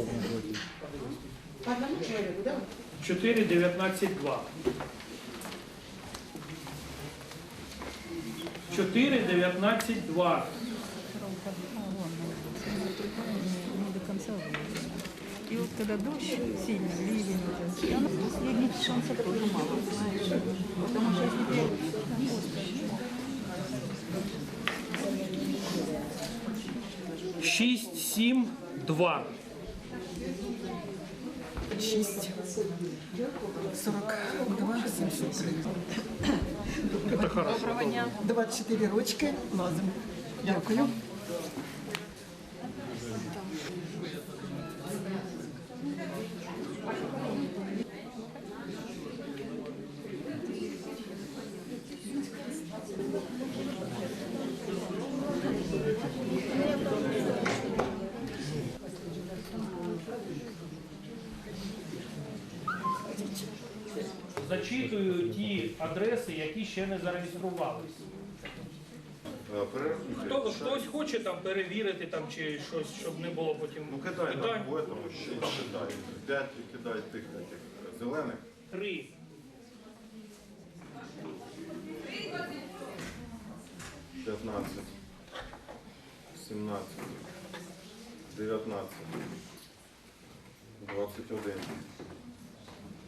одному проти. По одному человеку, да? 4, 19, 2. 4, 19, 2. не до конца вылезла. И вот когда дождь сильный, ливень, вот этот, она последний солнца тоже мало, знаешь. Потому что если бы Шість, сім, два. 6, 42, 73. Доброго дня. 24 ручки лазим. Дякую. Зачитую ті адреси, які ще не зареєструвалися. Е, Хто, хтось хоче там перевірити там чи щось, щоб не було потім Ну кидай питань. нам по этому, ще кидай. П'ять і кидай тих таких зелених. Три. П'ятнадцять. Сімнадцять. Дев'ятнадцять. Двадцять один.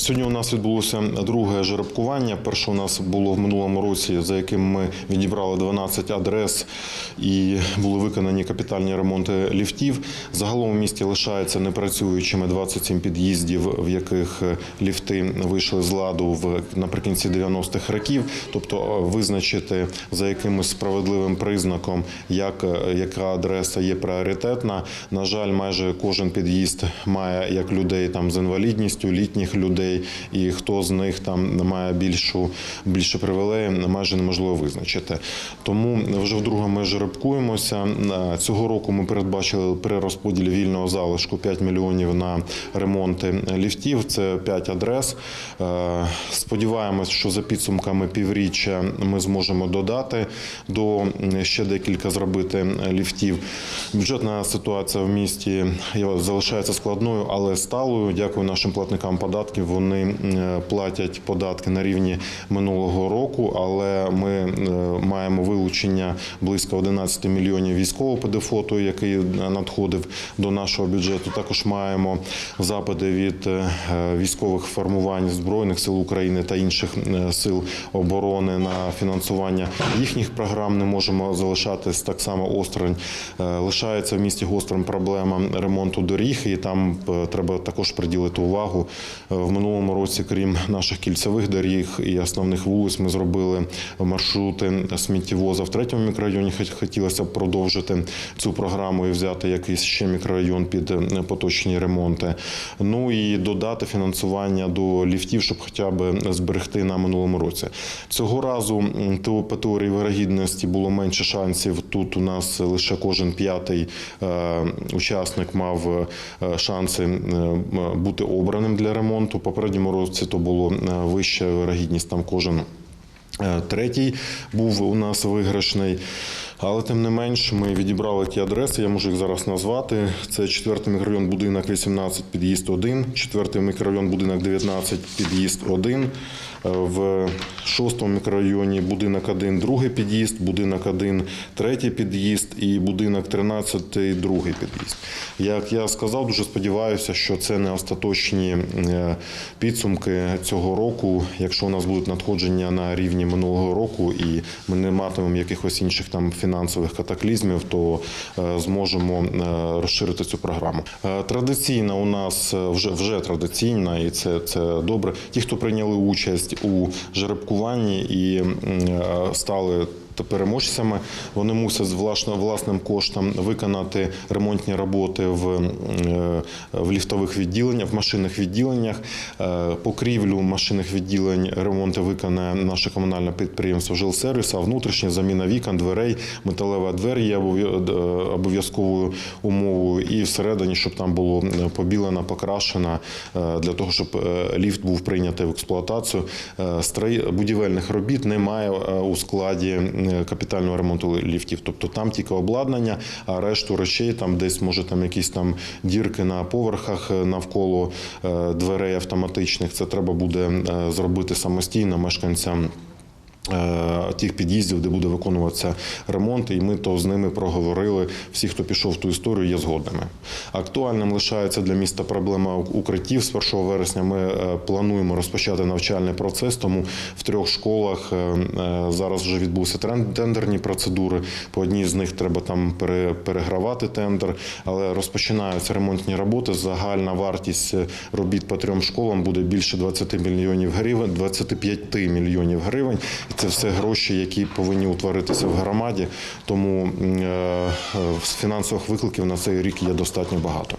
Сьогодні у нас відбулося друге жеребкування. Перше у нас було в минулому році, за яким ми відібрали 12 адрес і були виконані капітальні ремонти ліфтів. Загалом у місті лишається непрацюючими 27 під'їздів, в яких ліфти вийшли з ладу в наприкінці 90-х років. Тобто е, визначити за якимось справедливим признаком, як е, яка адреса є пріоритетна. На жаль, майже кожен під'їзд має як людей там з інвалідністю, літніх людей, і хто з них там має більшу більше привілеїв, майже неможливо визначити. Тому вже вдруге ми жеребкуємося. Е, Цього року ми передбачили при розподілі вільного залишку 5 мільйонів на ремонти ліфтів. Це 5 адрес. Е, Сподіваємось, що за підсумками півріччя ми зможемо додати до ще декілька зробити ліфтів. Бюджетна ситуація в місті залишається складною, але сталою. Дякую нашим платникам податків. Вони платять податки на рівні минулого року, але ми е, маємо вилучення близько 11 мільйонів військового ПДФОТу, який надходив до нашого бюджету. Також маємо запити від е, військових формувань збройних сил України та інших е, сил оборони на фінансування їхніх програм. Не можемо залишатись так само осторонь. Лишається в місті гострим проблема ремонту доріг, і там треба також приділити увагу. В минулому році, крім наших кільцевих доріг і основних вулиць, ми зробили маршрути сміттєвоза в третьому мікрорайоні. Хот- Хотілося б продовжити цю програму і взяти якийсь ще мікрорайон під е, поточні ремонти. Ну і додати фінансування до ліфтів, щоб хоча б зберегти на минулому році. Цього разу по теорії вирогідності було менше шансів. Тут у нас лише кожен п'ятий е, учасник мав е, шанси бути обраним для ремонту. Попередньому році то було е, вища вирогідність. Там кожен Е, Третій був у нас виграшний. Але тим не менш ми відібрали ті адреси, я можу їх зараз назвати. Це четвертий мікрорайон, будинок 18, під'їзд 1, четвертий мікрорайон, будинок 19, під'їзд 1. Е, В шостому мікрорайоні будинок 1, другий під'їзд, будинок 1, третій під'їзд і будинок 13, другий під'їзд. Як я сказав, дуже сподіваюся, що це не остаточні е, підсумки цього року. Якщо у нас будуть надходження на рівні минулого року, і ми не матимемо якихось інших там фінансових фінансових катаклізмів, то е, зможемо е, розширити цю програму. Е, Традиційна у нас вже вже традиційна, і це, це добре. Ті, хто прийняли участь у жеребкуванні і стали та переможцями, вони мусять з власним коштом виконати ремонтні роботи в, е, в ліфтових відділеннях, в машинних відділеннях. Е, Покрівлю машинних відділень ремонти виконає наше комунальне підприємство «Жилсервіс», а внутрішня заміна вікон, дверей, металева двері є обов'язковою умовою. І всередині, щоб там було е, побілено, покрашено, для того, щоб ліфт був прийнятий в експлуатацію. Будівельних робіт немає у складі капітального ремонту ліфтів. Тобто там тільки обладнання, а решту речей там десь може там якісь там дірки на поверхах е, навколо е, дверей автоматичних. Це треба буде е, зробити самостійно мешканцям. Е, Тих під'їздів, де буде виконуватися ремонт, і ми то з ними проговорили. Всі, хто пішов в ту історію, є згодними. Актуальним лишається для міста проблема укриттів. З 1 вересня ми е, плануємо розпочати навчальний процес. Тому в трьох школах е, зараз вже відбулися трен- тендерні процедури. По одній з них треба там пере- перегравати тендер, але розпочинаються ремонтні роботи. Загальна вартість робіт по трьом школам буде більше 20 мільйонів гривень, 25 мільйонів гривень. Це все гроші, які повинні утворитися в громаді. Тому е, е, фінансових викликів на цей рік є достатньо багато.